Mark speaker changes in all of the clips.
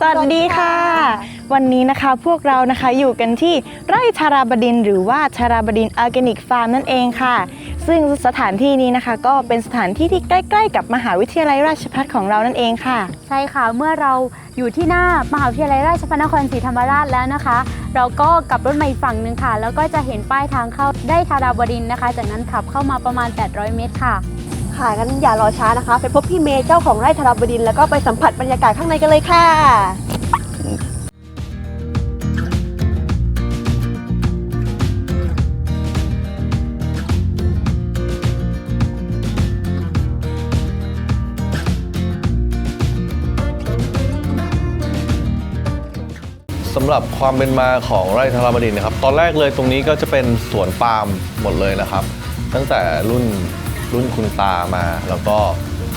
Speaker 1: สวัสดีค่ะ วันนี้นะคะพวกเรานะคะอยู่กันที่ไร่ชาราบดินหรือว่าชาราบดินออร์แกนิกฟาร์มนั่นเองค่ะ ซึ่งสถานที่นี้นะคะ ก็เป็นสถานที่ที่ใกล้ ๆ กับมหาวิทยาลัยราชภัฏของเรานั่นเองค่ะ
Speaker 2: ใช่ค่ะเมื่อเราอยู่ที่หน้ามหาวิทยาลัยราชภัฏนครศรีธรรมราชแล้วนะคะ เราก็กลับรถมาอีกฝั่งหนึ่งค่ะ แล้วก็จะเห็นป้ายทางเข้าได้ทาราบดินนะคะ จากนั้นขับเข้ามาประมาณ 800 เมตรค่ะ
Speaker 3: ค่ะงั้นอย่ารอช้านะคะ ไปพบพี่เมย์เจ้าของไร่ธารบดิน แล้วก็ไปสัมผัสบรรยากาศข้างในกันเลยค่ะ
Speaker 4: สำหรับความเป็นมาของไร่ธารบดินนะครับ ตอนแรกเลยตรงนี้ก็จะเป็นสวนปาล์มหมดเลยนะครับ ตั้งแต่รุ่น รุ่นคุณตามา แล้วก็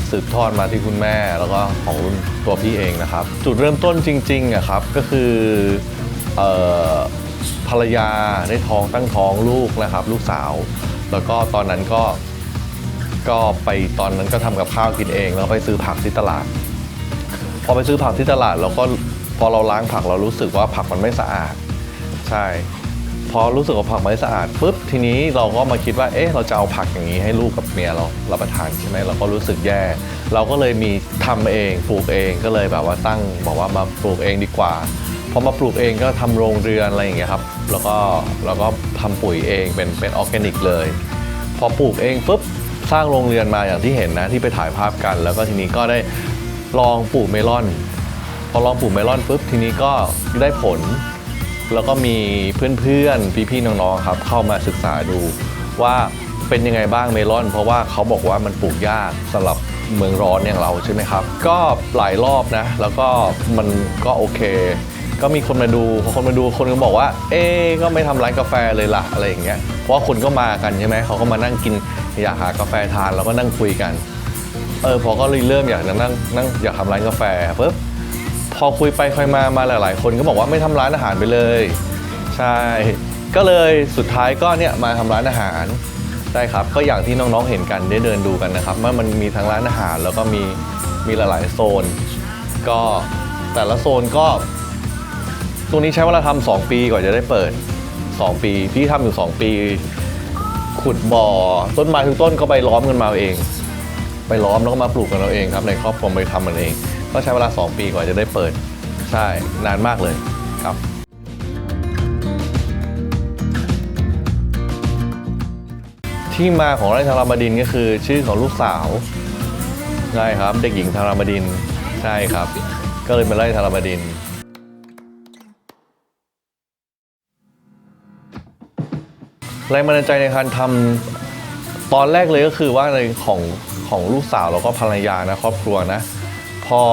Speaker 4: สืบทอดมาที่คุณแม่ แล้วก็ของรุ่นตัวพี่เองนะครับ จุดเริ่มต้นจริงๆอะครับก็คือออภรรยาได้ท้องตั้งท้องลูกนะครับ ลูกสาว แล้วก็ตอนนั้นก็ก็ไปตอนนั้นก็ทำกับข้าวกินเอง แล้วไปซื้อผักที่ตลาด พอไปซื้อผักที่ตลาดเราก็พอเราล้างผักเรารู้สึกว่าผักมันไม่สะอาด ใช่ พอรู้สึกว่าผักไม่สะอาดปุ๊บทีนี้เราก็มาคิดว่าเอ๊ะเราจะเอาผักอย่างนี้ให้ลูกกับเมียเรารับประทานใช่ไหมเราก็รู้สึกแย่ เราก็เลยมีทำเองปลูกเองก็เลยแบบว่าตั้งบอกว่ามาปลูกเองดีกว่าพอมาปลูกเองก็ทำโรงเรือนอะไรอย่างเงี้ยครับแล้วก็แล้วก็ทำปุ๋ยเองเป็นเป็นออร์แกนิกเลย พอปลูกเองปุ๊บสร้างโรงเรือนมาอย่างที่เห็นนะที่ไปถ่ายภาพกัน แล้วก็ทีนี้ก็ได้ลองปลูกเมลอน พอลองปลูกเมลอนปุ๊บทีนี้ก็ได้ผล แล้วก็มีเพื่อนๆ พี่ๆ น้องๆ ครับ เข้ามาศึกษาดูว่าเป็นยังไงบ้างเมลอน เพราะว่าเขาบอกว่ามันปลูกยากสำหรับเมืองร้อนอย่างเราใช่ไหมครับ ก็หลายรอบนะ แล้วก็มันก็โอเค ก็มีคนมาดูพอคนมาดูคนก็บอกว่า เอ๊ะก็ไม่ทำร้านกาแฟเลยล่ะอะไรอย่างเงี้ยเพราะว่าคนก็มากันใช่ไหมเขาก็มานั่งกินอยากหากาแฟทานแล้วก็นั่งคุยกัน เออพอก็เลยเริ่มอยากจะนั่งนั่งอยากทำร้านกาแฟปุ๊บ อคุยไปคุยมามาหลาย ๆ คนก็บอกว่าไม่ทำร้านอาหารไปเลย ใช่ ก็เลยสุดท้ายก็เนี่ยมาทำร้านอาหารได้ครับ ก็อย่างที่น้อง ๆ เห็นกันได้เดินดูกันนะครับว่ามันมีทั้งร้านอาหารแล้วก็มีมีหลาย ๆ โซน ก็แต่ละโซนก็ ตรงนี้ใช้เวลาทำสองปีกว่าจะได้เปิด 2 ปี พี่ทำอยู่ 2 ปี ขุดบ่อต้นไม้ทุกต้นก็ไปล้อมกันมาเอาเองไปล้อมแล้วก็มาปลูกกันเราเองครับ ในครอบครัวไปทำมันเอง ก็ใช้เวลา 2 ปีกว่าจะได้เปิด ใช่นานมากเลยครับ ที่มาของไร่ธารบดินก็คือชื่อของลูกสาวใช่ครับ เด็กหญิงธารบดินใช่ครับ ก็เลยเป็นไร่ธารบดินแรงบันดาลใจในการทำตอนแรกเลยก็คือว่าในของของลูกสาวแล้วก็ภรรยานะครอบครัวนะ อ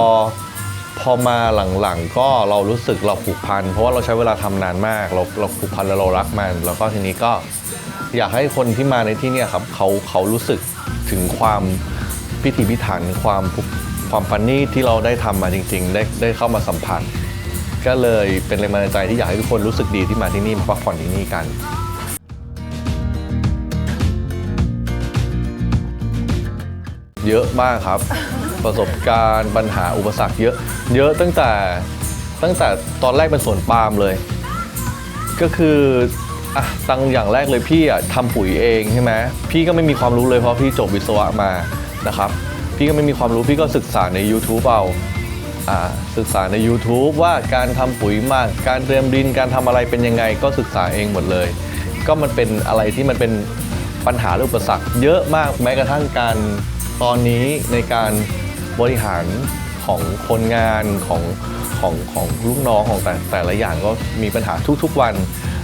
Speaker 4: พอมาหลังๆก็เรารู้สึกเราผูกพัน เพราะว่าเราใช้เวลาทำนานมาก เราเราผูกพันแล้วเรารักมัน แล้วก็ทีนี้ก็อยากให้คนที่มาในที่นี่ครับเขาเขารู้สึกถึงความพิถีพิถันความความฟันนี่ที่เราได้ทำมาจริง ๆ ได้ได้เข้ามาสัมผัสก็เลยเป็นแรงบันดาลใจที่อยากให้ทุกคนรู้สึกดีที่มาที่นี่มาพักผ่อนที่นี่กันเยอะมากครับ ประสบการณ์ปัญหาอุปสรรคเยอะ เยอะตั้งแต่ตั้งแต่ตอนแรกเป็นสวนปาล์มเลย ก็คืออะตั้งอย่างแรกเลยพี่อะทำปุ๋ยเองใช่ไหมพี่ก็ไม่มีความรู้เลยเพราะพี่จบวิศวะมานะครับ พี่ก็ไม่มีความรู้พี่ก็ศึกษาใน YouTube เอาอ่าศึกษาใน YouTube ว่าการทำปุ๋ยมาก การเตรียมดินการทำอะไรเป็นยังไงก็ศึกษาเองหมดเลย ก็มันเป็นอะไรที่มันเป็นปัญหาหรืออุปสรรคเยอะมากแม้กระทั่งการตอนนี้ในการ บริหารของคนงานของของของลูกน้องของแต่แต่ละอย่างก็มีปัญหาทุกๆวัน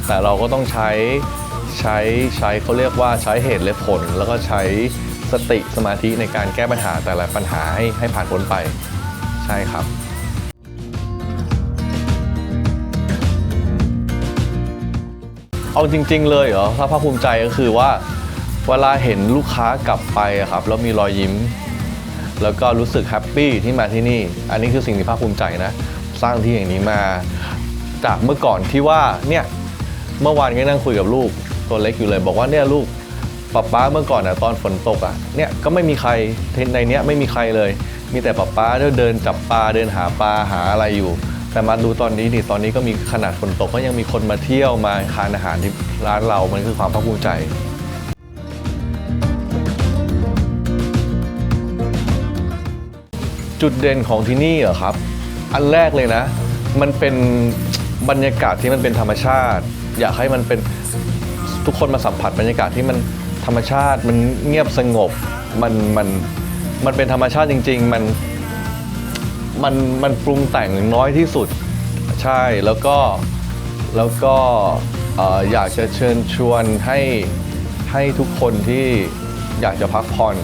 Speaker 4: แต่เราก็ต้องใช้ใช้ใช้เขาเรียกว่าใช้เหตุและผล แล้วก็ใช้สติสมาธิในการแก้ปัญหาแต่ละปัญหาให้ให้ผ่านพ้นไปใช่ครับเอาจริง ๆ เลยเหรอถ้าภาคภูมิใจก็คือว่า เวลาเห็นลูกค้ากลับไปครับแล้วมีรอยยิ้ม แล้วก็รู้สึกแฮปปี้ที่มาที่นี่ อันนี้คือสิ่งที่ภาคภูมิใจนะ สร้างที่อย่างนี้มา จากเมื่อก่อนที่ว่าเนี่ยเมื่อวานก็นั่งคุยกับลูกตัวเล็กอยู่เลย บอกว่าเนี่ยลูกป๊าป๊าเมื่อก่อนอะตอนฝนตกอะเนี่ยก็ไม่มีใครในเนี้ยไม่มีใครเลย มีแต่ป๊าป๊าเดินจับปลาเดินหาปลาหาอะไรอยู่ แต่มาดูตอนนี้ดิตอนนี้ก็มีขนาดฝนตกก็ยังมีคนมาเที่ยวมาทานอาหารที่ร้านเรา มันคือความภาคภูมิใจ จุดเด่นของที่นี่เหรอครับ อันแรกเลยนะ มันเป็นบรรยากาศที่มันเป็นธรรมชาติ อยากให้มันเป็นทุกคนมาสัมผัสบรรยากาศที่มันธรรมชาติ มันเงียบสงบ มันมันมันเป็นธรรมชาติจริง ๆ มันมันมันปรุงแต่งน้อยที่สุดใช่แล้วก็แล้วก็อยากจะเชิญชวนให้ให้ทุกคนที่อยากจะพักผ่อน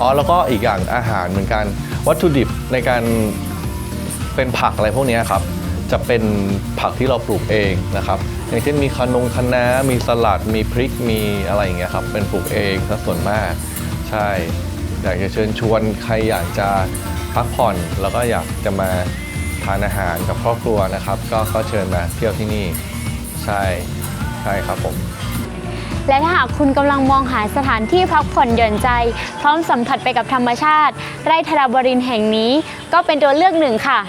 Speaker 4: อ๋อแล้วก็อีกอย่างอาหารเหมือนกัน วัตถุดิบในการเป็นผักอะไรพวกนี้ครับ จะเป็นผักที่เราปลูกเองนะครับ อย่างเช่นมีขนงคะน้ามีสลัด มีพริกมีอะไรอย่างเงี้ยครับ เป็นปลูกเองซะส่วนมาก ใช่ อยากจะเชิญชวนใครอยากจะพักผ่อนแล้วก็อยากจะมาทานอาหารกับครอบครัวนะครับ ก็ก็เชิญมาเที่ยวที่นี่ ใช่ใช่ครับผม
Speaker 2: และถ้าหากคุณกำลังมองหาสถานที่พักผ่อนหย่อนใจ พร้อมสัมผัสไปกับธรรมชาติ ไร่ธราบรินแห่งนี้ ก็เป็นตัวเลือกหนึ่งค่ะ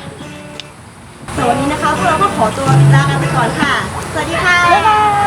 Speaker 3: แต่วันนี้นะคะพวกเราก็ขอตัวลากันไปก่อนค่ะ สวัสดีค่ะบ๊ายบาย